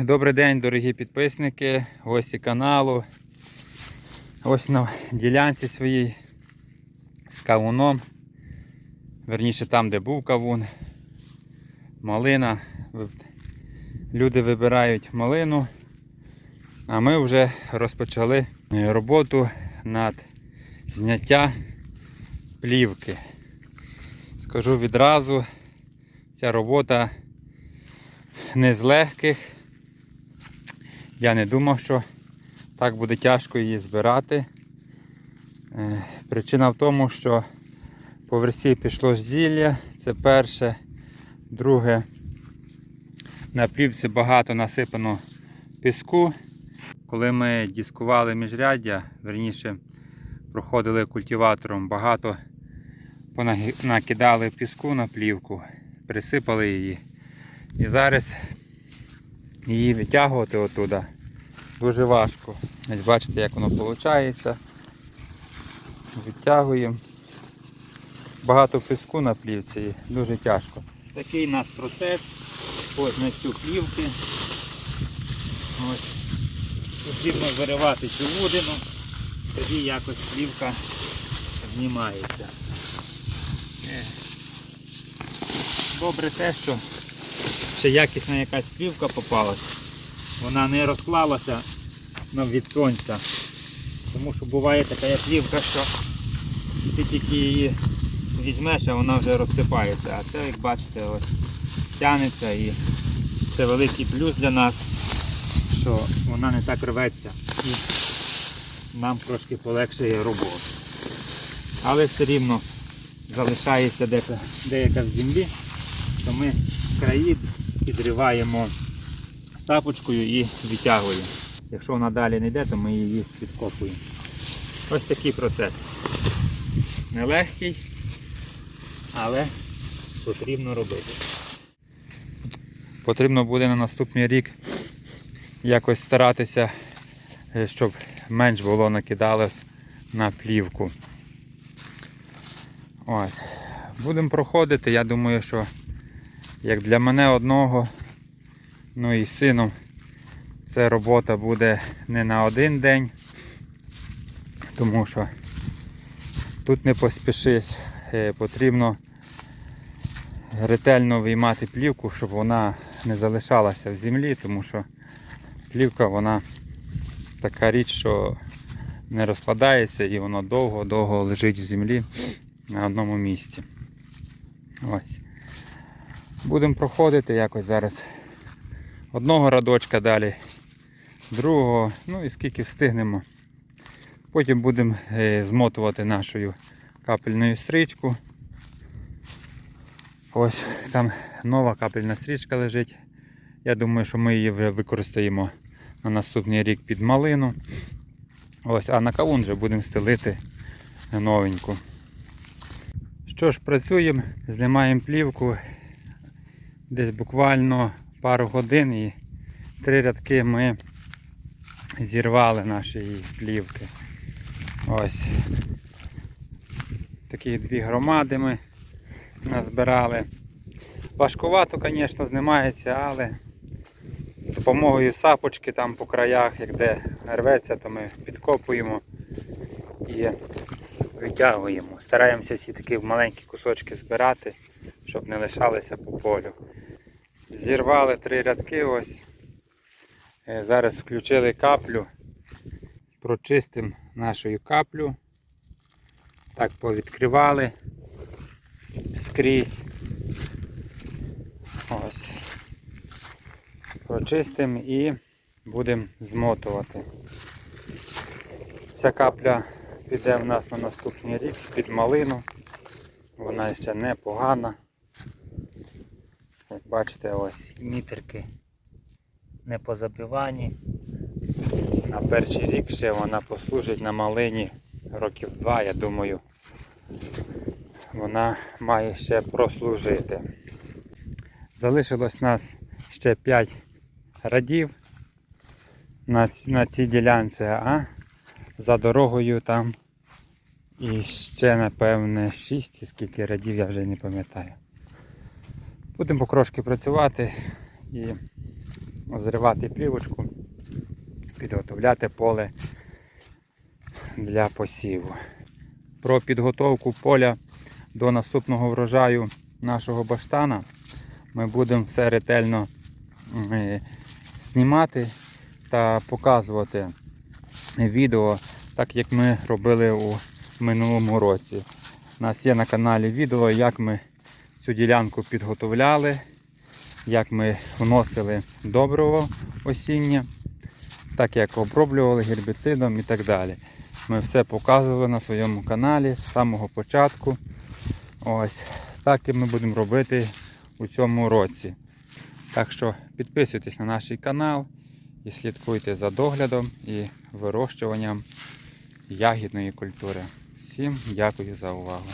Добрий день, дорогі підписники, гості каналу. Ось на ділянці своїй з кавуном. Верніше там, де був кавун. Малина. Люди вибирають малину. А ми вже розпочали роботу над зняття плівки. Скажу відразу, ця робота не з легких. Я не думав, що так буде тяжко її збирати. Е, Причина в тому, що по версі пішло зілля, це перше. Друге, на плівці багато насипано піску. Коли ми дискували міжряддя, верніше проходили культиватором, багато накидали піску на плівку, присипали її. І зараз її витягувати отуда дуже важко. Ось бачите, як воно виходить. Витягуємо. Багато піску на плівці, і дуже тяжко. Такий у нас процес по зняттю плівки. Ось. Потрібно виривати цю вудину, тоді якось плівка знімається. Добре те, що ще якісна якась плівка попалась. Вона не розклалася від сонця. Тому що буває така плівка, що ти тільки її візьмеш, а вона вже розсипається. А це, як бачите, ось тянеться і це великий плюс для нас, що вона не так рветься і нам трошки полегшує роботу. Але все рівно залишається деяка в землі, то ми краї підриваємо сапочкою і відтягуємо. Якщо вона далі не йде, то ми її підкопуємо. Ось такий процес. Нелегкий, але потрібно робити. Потрібно буде на наступний рік якось старатися, е, щоб менш було накидалось на плівку. Ось. Будемо проходити. Я думаю, що як для мене одного, ну і з сином, ця робота буде не на один день, тому що тут не поспішиш. Е, Потрібно ретельно виймати плівку, щоб вона не залишалася в землі, тому що плівка вона така річ, що не розкладається і воно довго-довго лежить в землі на одному місці. Ось. Будемо проходити якось зараз одного радочка далі, другого, ну і скільки встигнемо. Потім будемо е, змотувати нашою капельною стрічку. Ось там нова капельна стрічка лежить. Я думаю, що ми її вже використаємо на наступний рік під малину. Ось, а на кавун вже будемо стелити новеньку. Що ж, працюємо, знімаємо плівку десь буквально пару годин і три рядки ми зірвали наші плівки. Ось. Такі дві громади ми назбирали. Важкувато, звісно, знімається, але з допомогою сапочки там по краях, як де рветься, то ми підкопуємо і витягуємо. Стараємося всі такі маленькі кусочки збирати, щоб не лишалися по полю. Зірвали три рядки ось. Е, Зараз включили каплю. Прочистимо нашу каплю. Так повідкривали скрізь. Ось. Прочистимо і будемо змотувати. Ця капля піде в нас на наступний рік під малину. Вона ще непогана. Як бачите, ось мітерки не позабивані. На перший рік ще вона послужить на малині років два, я думаю. Вона має ще прослужити. Залишилось нас ще 5 радів на, на цій ділянці, а за дорогою там і ще, напевне, 6, скільки радів я вже не пам'ятаю. Будемо покрошки працювати і зривати плівочку, підготовляти поле для посіву. Про підготовку поля до наступного врожаю нашого баштана ми будемо все ретельно е, знімати та показувати відео, так як ми робили у минулому році. У нас є на каналі відео, як ми цю ділянку підготовляли, як ми вносили доброго осіння, так як оброблювали гербіцидом і так далі. Ми все показували на своєму каналі з самого початку. Ось так і ми будемо робити у цьому році. Так що підписуйтесь на наш канал і слідкуйте за доглядом і вирощуванням ягідної культури. Всім дякую за увагу.